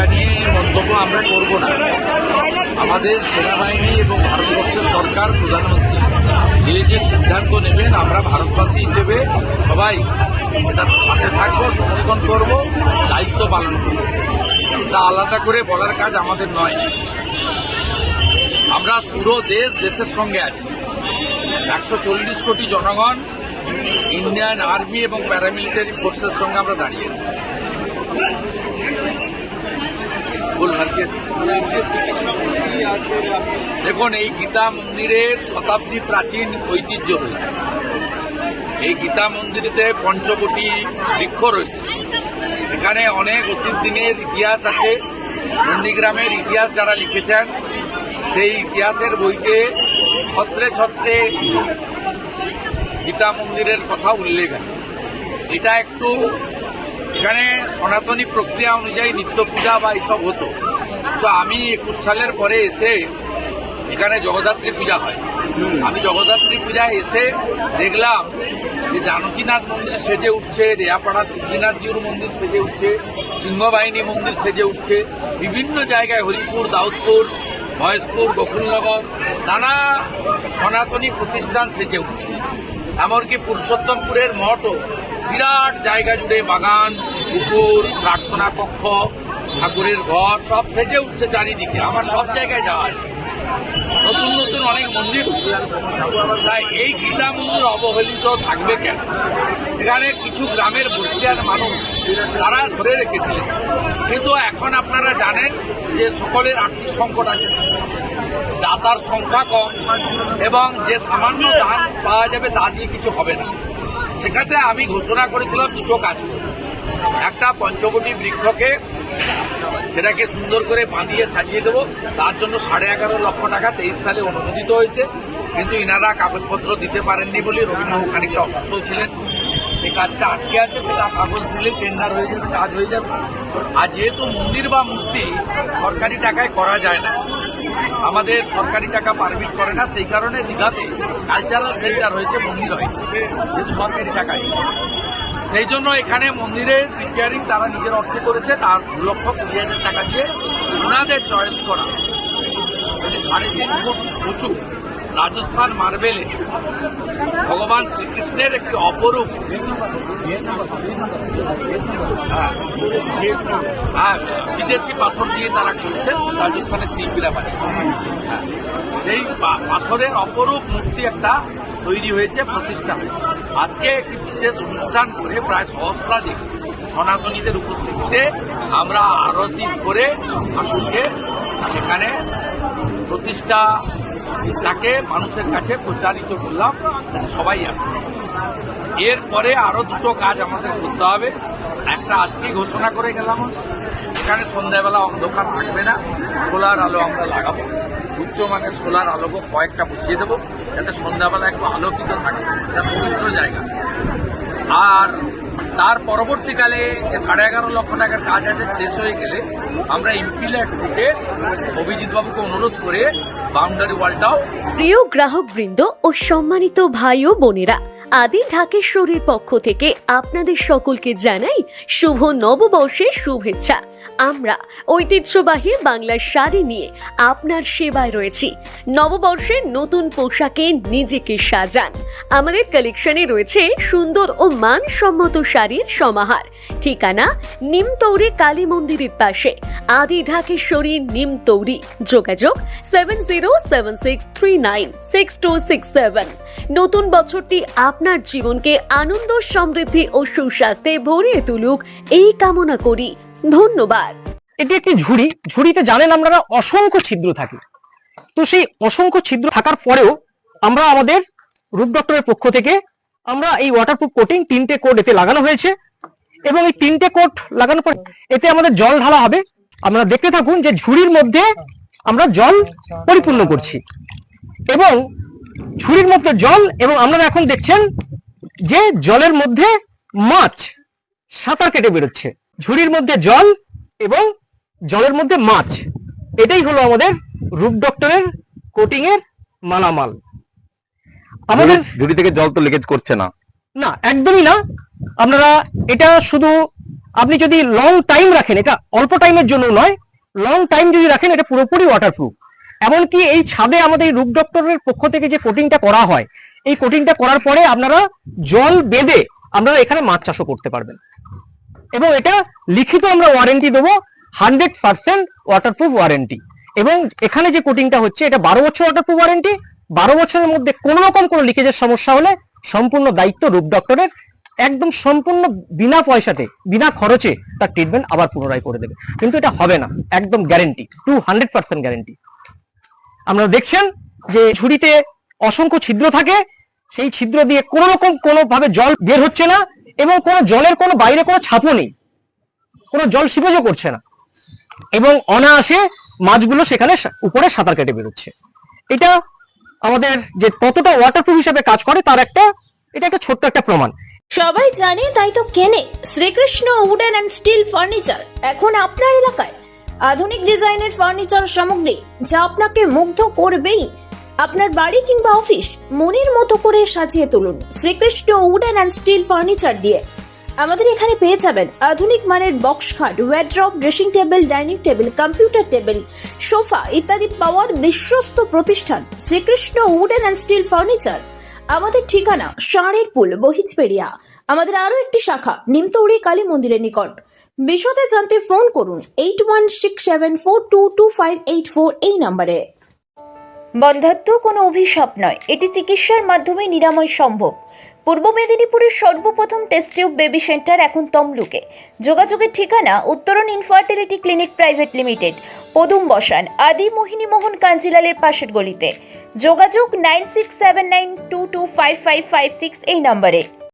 এটা নিয়ে মন্তব্য আমরা করব না। আমাদের সেনাবাহিনী এবং ভারতবর্ষের সরকার, প্রধানমন্ত্রী, যে যে সিদ্ধান্ত নেবেন, আমরা ভারতবাসী হিসেবে সবাই সেটার সাথে থাকব, সমর্থন করব, দায়িত্ব পালন করব। এটা আলাদা করে বলার কাজ আমাদের নয়। আমরা পুরো দেশ দেশের সঙ্গে আছি। একশো চল্লিশ কোটি জনগণ, ইন্ডিয়ান আর্মি এবং প্যারামিলিটারি ফোর্সের সঙ্গে আমরা দাঁড়িয়ে ভুল ভারতীয় দেখুন, এই গীতা মন্দিরের শতাব্দী প্রাচীন ঐতিহ্য রয়েছে। এই গীতা মন্দিরেতে পঞ্চকোটি বৃক্ষ রয়েছে। এখানে অনেক অতীত দিনের ইতিহাস আছে। নন্দীগ্রামের ইতিহাস যারা লিখেছেন, সেই ইতিহাসের বইতে ছত্রে ছত্রে গীতা মন্দিরের কথা উল্লেখ আছে। এটা একটু এখানে সনাতনী প্রক্রিয়া অনুযায়ী নিত্য পূজা বা এইসব হতো। তো আমি একুশ সালের পরে এসে এখানে জগদ্ধাত্রী পূজা হয়। আমি জগদ্ধাত্রী পূজায় এসে দেখলাম যে জানকীনাথ মন্দির সেজে উঠছে রেয়াপাড়া সিদ্ধিনাথজিউর মন্দির সেজে উঠছে সিংহবাহিনী মন্দির সেজে উঠছে বিভিন্ন জায়গায় হরিপুর দাউদপুর মহেশপুর গোকুলনগর নানা সনাতনী প্রতিষ্ঠান সেজে উঠছে। এমনকি পুরুষোত্তমপুরের মঠও বিরাট জায়গা জুড়ে বাগান, পুকুর, প্রার্থনা কক্ষ, ঠাকুরের ঘর, সব সেজে উঠছে চারিদিকে। আমার সব জায়গায় যাওয়া আছে। নতুন নতুন অনেক মন্দির উঠছে তাই এই গীতা মন্দির অবহেলিত থাকবে কেন? এখানে কিছু গ্রামের বর্ষিয়ার মানুষ, তারা ধরে রেখেছিলেন। কিন্তু এখন আপনারা জানেন যে সকলের আর্থিক সংকট আছে। দাতার সংখ্যা কম এবং যে সামান্য দান পাওয়া যাবে তা দিয়ে কিছু হবে না। সেখানে আমি ঘোষণা করেছিলাম দুটো কাজ। একটা পঞ্চকোটি বৃক্ষকে সেটাকে সুন্দর করে বাঁধিয়ে সাজিয়ে দেবো। তার জন্য সাড়ে এগারো লক্ষ টাকা তেইশ সালে অনুমোদিত হয়েছে। কিন্তু ইনারা কাগজপত্র দিতে পারেননি বলে রবীন্দ্রনাথ খানিকটা অসুস্থ ছিলেন। সেই কাজটা আটকে আছে, সেটা কাগজ দিলে টেন্ডার হয়ে যাবে, কাজ হয়ে যাবে। আর যেহেতু মন্দির বা মূর্তি সরকারি টাকায় করা যায় না আমাদের সরকারি টাকা পারমিট করে না, সেই কারণে দীঘাতে কালচারাল সেন্টার হয়েছে মন্দির হয়। যেহেতু সরকারি টাকায়। সেই জন্য এখানে মন্দিরের রিপেয়ারিং তারা নিজের অর্থে করেছে, তার দু লক্ষ কুড়ি হাজার টাকা দিয়ে ওনাদের চয়েস করা। এটি সাড়ে তিন ফুট উঁচু। রাজস্থান মার্বেলে ভগবান শ্রীকৃষ্ণের একটি অপরূপ হ্যাঁ, বিদেশি পাথর দিয়ে তারা করেছেন রাজস্থানের শিল্পীরা বানিয়েছে হ্যাঁ, সেই পাথরের অপরূপ মূর্তি একটা তৈরি হয়েছে প্রতিষ্ঠা আজকে একটি বিশেষ অনুষ্ঠান করে প্রায় সহস্রাধিক সনাতনীদের উপস্থিতিতে আমরা আরতি করে ঠাকুরকে সেখানে প্রতিষ্ঠা তাকে মানুষের কাছে প্রচারিত করলাম সবাই আসে এরপরে আরও দুটো কাজ আমাদের করতে হবে। একটা আজকেই ঘোষণা করে গেলাম এখানে সন্ধ্যাবেলা অন্ধকার থাকবে না, সোলার আলো আমরা লাগাবো। উচ্চমানের সোলার আলো কয়েকটা বসিয়ে দেবো, যাতে সন্ধ্যাবেলা একটু আলোকিত থাকে। এটা পবিত্র জায়গা। আর তার পরবর্তীকালে যে সাড়ে এগারো লক্ষ টাকার কাজ আছে শেষ হয়ে গেলে আমরা ইম্পিলেট থেকে অভিজিৎ বাবুকে অনুরোধ করে বাউন্ডারি ওয়ালটাও প্রিয় গ্রাহকবৃন্দ ও সম্মানিত ভাই ও বোনেরা আদি ঢাকেশ্বরীর পক্ষ থেকে আপনাদের সকলকে জানাই শুভ নববর্ষের শুভেচ্ছা। আমরা ঐতিহ্যবাহী বাংলার শাড়ি নিয়ে আপনার সেবায় রয়েছি। নববর্ষের নতুন পোশাকে নিজেকে সাজান। আমাদের কালেকশনে রয়েছে সুন্দর ও মানসম্মত শাড়ির সমাহার। ঠিকানা নিমতৌরি কালী মন্দিরের পাশে। আদি ঢাকেশ্বরী নিমতৌরি যোগাযোগ seven zero seven six three nine six two six seven নতুন বছরটি আপনার জীবনকে আনন্দ, সমৃদ্ধি ও সুস্বাস্থ্যে ভরিয়ে তুলুক। এই কামনা করি। ধন্যবাদ। এটি একটি ঝুড়ি। ঝুড়িতে জানেন আপনারা অসংখ্য ছিদ্র থাকে। তো সেই অসংখ্য ছিদ্র থাকার পরেও আমরা আমাদের রূপ ডক্টরের পক্ষ থেকে আমরা এই ওয়াটারপ্রুফ কোটিং তিনটে কোট এতে লাগানো হয়েছে এবং এই তিনটে কোট লাগানোর পর এতে আমাদের জল ঢালা হবে। আমরা দেখতে থাকুন যে ঝুড়ির মধ্যে আমরা জল পরিপূর্ণ করছি। এবং ঝুড়ির মধ্যে জল এবং আপনারা এখন দেখছেন যে জলের মধ্যে মাছ সাঁতার কেটে বেরোচ্ছে। ঝুড়ির মধ্যে জল এবং জলের মধ্যে মাছ। এটাই হলো আমাদের রূপ ডক্টরের কোটিং এর মালামাল। আমাদের ঝুড়ি থেকে জল তো লিকেজ করছে না। না একদমই না। আপনারা এটা শুধু আপনি যদি লং টাইম রাখেন এটা অল্প টাইমের জন্য নয় লং টাইম যদি রাখেন এটা পুরোপুরি ওয়াটারপ্রুফ এমনকি এই ছাদে আমাদের এই রূপ ডক্টরের পক্ষ থেকে যে কোটিংটা করা হয়, এই কোটিংটা করার পরে আপনারা জল বেঁধে আপনারা এখানে মাছ চাষও করতে পারবেন। এবং এটা লিখিত আমরা ওয়ারেন্টি দেবো হান্ড্রেড পার্সেন্ট ওয়াটারপ্রুফ ওয়ারেন্টি এবং এখানে যে কোটিংটা হচ্ছে, এটা বারো বছর ওয়াটারপ্রুফ ওয়ারেন্টি বারো বছরের মধ্যে কোনো রকম কোনো লিকেজের সমস্যা হলে সম্পূর্ণ দায়িত্ব রূপ ডক্টরের, একদম সম্পূর্ণ বিনা পয়সাতে, বিনা খরচে তার ট্রিটমেন্ট আবার পুনরায় করে দেবে। কিন্তু এটা হবে না, একদম guarantee two hundred percent guarantee আপনারা দেখছেন যে ঝুড়িতে অসংখ্য ছিদ্র থাকে, সেই ছিদ্র দিয়ে কোনো রকম কোনো ভাবে জল বের হচ্ছে না এবং কোনো জলের কোনো বাইরে কোনো ছাপও নেই। কোনো জল সিপেজও করছে না। এবং অনায়াসে মাছগুলো সেখানে উপরে সাঁতার কেটে বেরোচ্ছে। এটা আমাদের যে কতটা ওয়াটারপ্রুফ হিসাবে কাজ করে, তার একটা এটা একটা ছোট্ট একটা প্রমাণ। সবাই জানে তাই তো কেনে। Srikrishna wooden and steel furniture. এখন আপনার এলাকায় আধুনিক ডিজাইনের ফার্নিচার সামগ্রী, যা আপনাকে মুগ্ধ করবেই। আপনার বাড়ি কিংবা অফিস মনের মতো করে সাজিয়ে তুলুন Srikrishna wooden and steel furniture দিয়ে। আমাদের এখানে পেয়ে যাবেন আধুনিক মানের বক্স খাট wardrobe dressing table dining table computer table sofa ইত্যাদি পাওয়ার বিশ্বস্ত প্রতিষ্ঠান Srikrishna wooden and steel furniture. আমাদের ঠিকানা ষাঁড়ের পুল বহিজপেড়িয়া আমাদের আরও একটি শাখা, নিমতৌড়ি কালী মন্দিরের নিকট। বিশদে জানতে ফোন করুন eight one six seven four two two five eight four এই নম্বরে। বন্ধাত্ম কোনো অভিশাপ নয়, এটি চিকিৎসার মাধ্যমে নিরাময় সম্ভব। পূর্ব মেদিনীপুরের সর্বপ্রথম টেস্ট টিউব বেবি সেন্টার এখন তমলুকে। যোগাযোগের ঠিকানা উত্তরণ ইনফার্টিলিটি ক্লিনিক প্রাইভেট লিমিটেড পদুম বসান আদি মোহিনী মোহন কাঞ্জিলালের পাশের গলিতে। যোগাযোগ nine six seven nine two two five five five six এই নম্বরে।